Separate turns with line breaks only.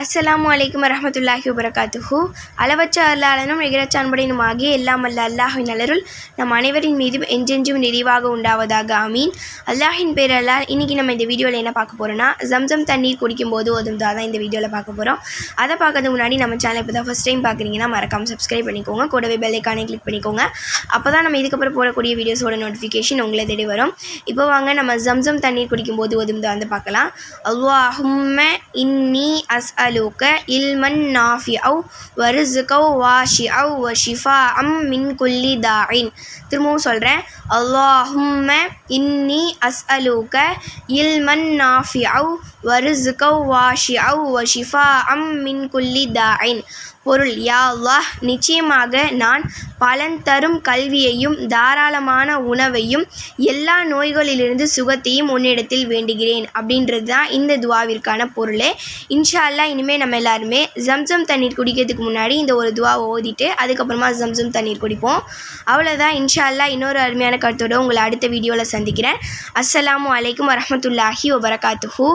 அஸ்லாம் அலைக்கும் வரமத்துல்லாஹி வபரகாத்துஹு. அளவற்ற அருளாளனும் நிகரச்ச ஆகிய எல்லாம் அல்ல அல்லாஹின் அலருள் நம் அனைவரின் மீதும் என்றென்றும் நிறைவாக உண்டாவதாக ஆமீன். அல்லாஹின் பேரெல்லாம் இன்றைக்கி நம்ம இந்த வீடியோவில் என்ன பார்க்க போகிறோன்னா ஜம்சம் தண்ணீர் குடிக்கும்போது ஓதும் தான் இந்த வீடியோவில் பார்க்க போகிறோம் அதை பார்க்கறதுக்கு முன்னாடி நம்ம சேனல் இப்போ தான் ஃபஸ்ட் டைம் பார்க்குறீங்கன்னா மறக்காமல் சப்ஸ்கிரைப் பண்ணிக்கோங்க. கூடவே பெல்லைக்கானே கிளிக் பண்ணிக்கோங்க. அப்போ தான் நம்ம இதுக்கப்புறம் போடக்கூடிய வீடியோஸோட நோட்டிஃபிகேஷன் உங்களை தேடி வரும். இப்போ வாங்க நம்ம ஜம்சம் தண்ணீர் குடிக்கும்போது ஓதும் வந்து பார்க்கலாம். அல்லாஹும்ம இன்னி அஸ் அலூக்க இல்மன் நாஃபிஅவ் வாஷி வாஷிஅவ் வஷிஃபா அம் மின் குல்லி தாயின். திரும்பவும் சொல்கிறேன் அல்லாஹும்ம இன்னி அஸ்அலுக இல்மன் நாஃபிஅவ் வரிசுகவ் வாஷிஅவ் வஷிஃபா அம் மின் குல்லி தாயின் பொருள். யா அல்லாஹ் நிச்சயமாக நான் பலன் தரும் கல்வியையும் தாராளமான உணவையும் எல்லா நோய்களிலிருந்து சுகத்தையும் உன்னிடத்தில் வேண்டுகிறேன். அப்படின்றது தான் இந்த துவாவிற்கான பொருளே. இன்ஷா அல்லாஹ் இனிமேல் நம்ம எல்லாருமே ஜம்சம் தண்ணீர் குடிக்கிறதுக்கு முன்னாடி இந்த ஒரு துவாவை ஓதிட்டு அதுக்கப்புறமா ஜம்சம் தண்ணீர் குடிப்போம். அவ்வளோதான் இன்ஷா அல்லாஹ் இன்னொரு அருமையான கருத்தோட உங்களை அடுத்த வீடியோவில் சந்திக்கிறேன். அஸ்ஸலாமு அலைக்கும் வரமத்துல்லாஹி வபரகாத்துஹூ.